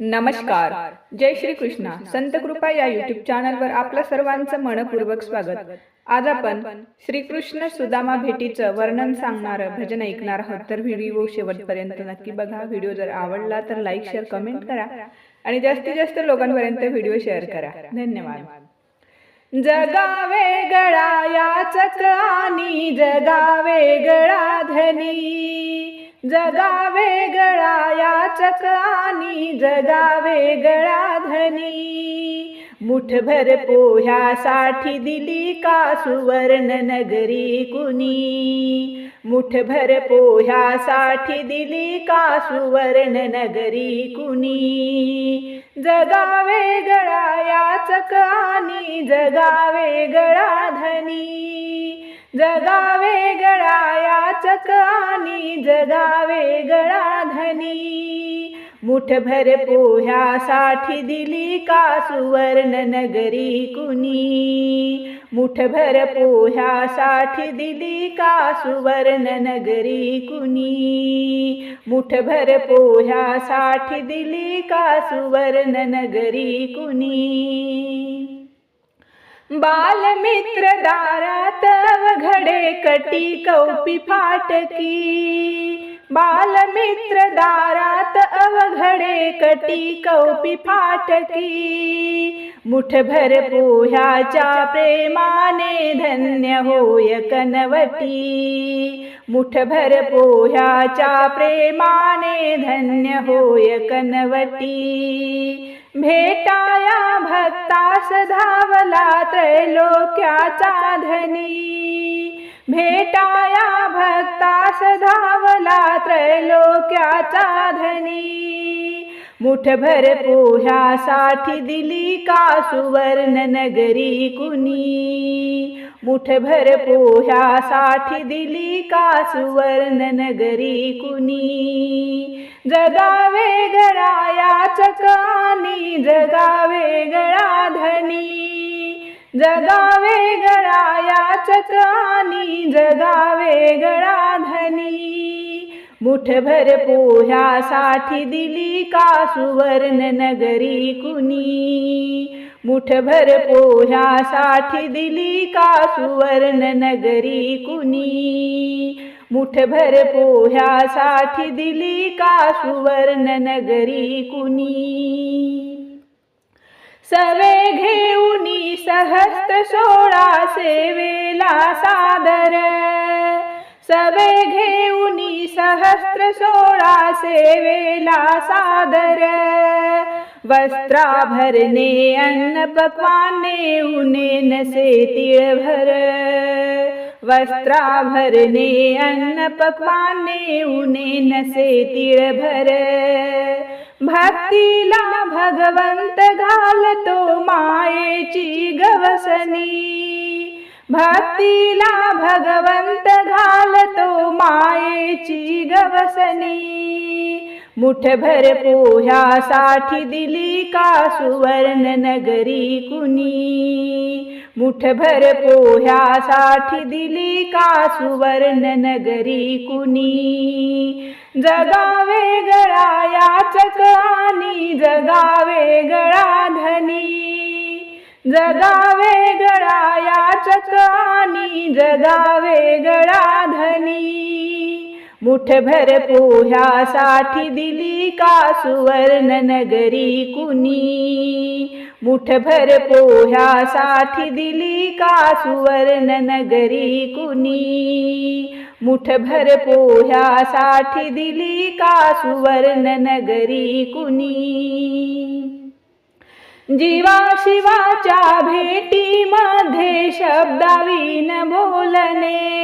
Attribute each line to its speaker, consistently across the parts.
Speaker 1: नमस्कार. जय श्री कृष्णा. संत कृपा या युट्यूब चॅनलवर आपलं सर्वांचं मनपूर्वक स्वागत. आज आपण श्रीकृष्ण सुदामा भेटीचं वर्णन सांगणारं भजन ऐकणार आहोत. तर व्हिडिओ शेवटपर्यंत नक्की बघा. व्हिडिओ जर आवडला तर लाईक शेअर कमेंट करा. आणि जास्तीत जास्त लोकांपर्यंत व्हिडिओ शेअर करा. धन्यवाद. जगा वेगळा या आणि जगा वेगळा धनी. जगा वेगळा याचक आणि जगा वेगळा धनी. मुठभर पोह्यासाठी दिली का सुवर्ण नगरी कुणी मुठभर पोह्यासाठी दिली का सुवर्ण नगरी कुणी जगा वेगळा याचक आणि जगा वेगळा धनी. जगा वेगळा याचक आणि जगावे वेगळा धनी. मुठभर पोह्यासाठी दिली का सुवर्ण नगरी कुणी मुठभर पोह्यासाठी दिली का सुवर्ण नगरी कुणी मुठभर पोह्यासाठी दिली का सुवर्ण नगरी कुणी बालमित्र दारात घडे कटी कौपी फाटकी. बालमित्र दारात अवघडे कटी कौपी फाटकी. मुठभर पोह्याच्या प्रेमाने धन्य होय कनवटी. मुठभर पोह्याच्या प्रेमाने धन्य होय कनवटी. भेटाया भक्तास धावला त्रैलोक्याचा धनी भेटाया भक्तास धावला त्रैलोक्याचा धनी मुठभर पोह्यासाठी दिली का सुवर्ण नगरी कुणी मुठभर पोह्यासाठी दिली का सुवर्ण नगरी कुणी जगा वेगळा या आणि जगा वेगळा धनी. जगा वेगळा याचक आणि जगा वेगळा धनी. मुठभर पोह्यासाठी दिली का सुवर्ण नगरी कुणी? मुठभर पोह्यासाठी दिली का सुवर्ण नगरी कुणी? मुठभर पोह्यासाठी दिली का सुवर्ण नगरी कुणी? सवे घेऊनी सहस्त सोळा सेवेला सादर सवे घेऊनी सहस्त्र सोळा सेवेला सादर. वस्त्राभरणे अन्न पक्वाने उने नसे तिळभर. वस्त्राभरणे अन्न पक्वाने उने नसे तिळभर. भक्तीला भगवंत घालतो मायेची गवसनी भक्तीला भगवंत घालतो मायेची गवसनी मुठभर पोह्यासाठी दिली का सुवर्ण नगरी कुणी? मुठभर पोह्यासाठी दिली का सुवर्ण नगरी कुणी? जगा वेगळा याचक आणि जगावे गळा धनी. जगा वेगळा याचक आणि जगा वेगळा धनी. मुठभर पोह्यासाठी दिली का सुवर्ण नगरी कुणी मुठभर पोह्यासाठी दिली का सुवर्ण नगरी कुणी मुठभर पोह्यासाठी दिली का सुवर्ण नगरी कुणी जीवा शिवाच्या भेटीमध्ये शब्दावीन बोलणे.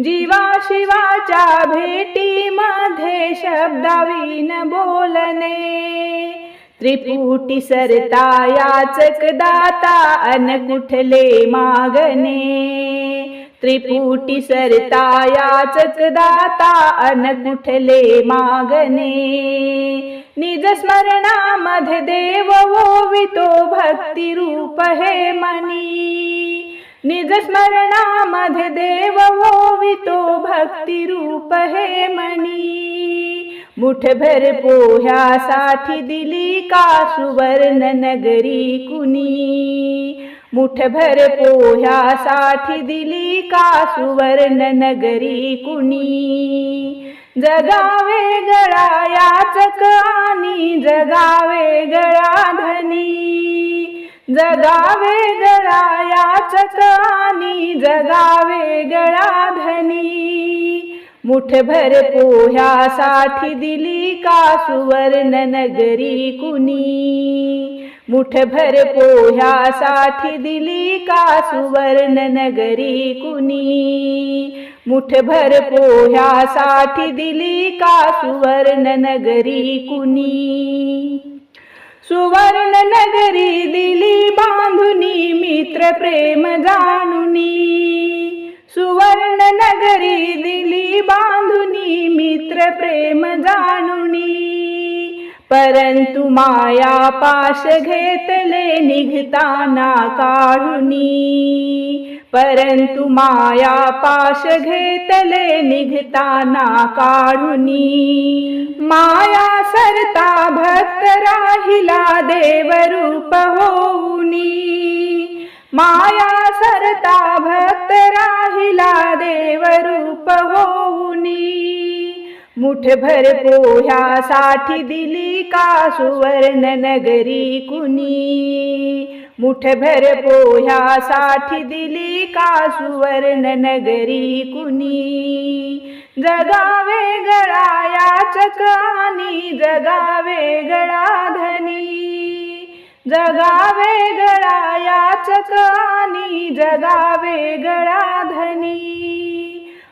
Speaker 1: जीवा शिवाच्या भेटीमध्ये शब्दावीन बोलणे. त्रिपुटी सरता याचक दाता अन कुठले मागणे. त्रिपुटी सरता याचक दाता अन कुठले मागणे. निज स्मरणामध्ये देव ओवितो भक्ती रूप हे मनी निज स्मरणामध्ये देव ओवितो भक्ती रूप हे मनी मुठभर पोह्यासाठी दिली का सुवर्ण नगरी कुणी मुठभर पोह्यासाठी दिली का सुवर्ण नगरी कुणी जगावे गळा याचक आणि जगावे गळा धनी. जगावे गळा याचक आणि जगावे गळा धनी. मुठभर पोह्यासाठी दिली का सुवर्ण नगरी कुणी मुठभर पोह्यासाठी दिली का सुवर्ण नगरी कुणी मुठभर पोह्यासाठी दिली का सुवर्ण नगरी कुणी? सुवर्ण नगरी दिली बांधुनी मित्र प्रेम जाणुनी. सुवर्ण नगरी दिली बांधुनी मित्र प्रेम जाणुनी. परंतु माया पाश घेतले निघताना काढुनी. परंतु माया पाश घेतले निघताना काढुनी. माया सरता भक्त राहिला देवरूप होऊनी. माया सरता भक्त राहिला देवरूप होऊनी. मुठभर पोह्यासाठी दिली का सुवर्ण नगरी कुणी मुठभर पोह्यासाठी दिली का सुवर्ण नगरी कुणी जगावे गळा याचक आणि जगावे गळा धनी. जगावे गळा याचक आणि जगावे गळा धनी।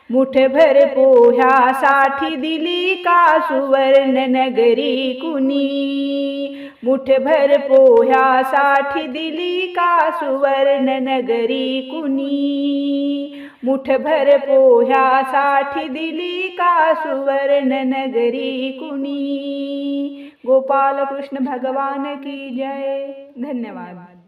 Speaker 1: मुठभर पोह्यासाठी दिली का सुवर्ण नगरी कुणी मुठभर पोह्यासाठी दिली का सुवर्ण नगरी कुणी मुठभर पोह्यासाठी दिली का सुवर्ण नगरी कुणी गोपाल कृष्ण भगवान की जय। धन्यवाद।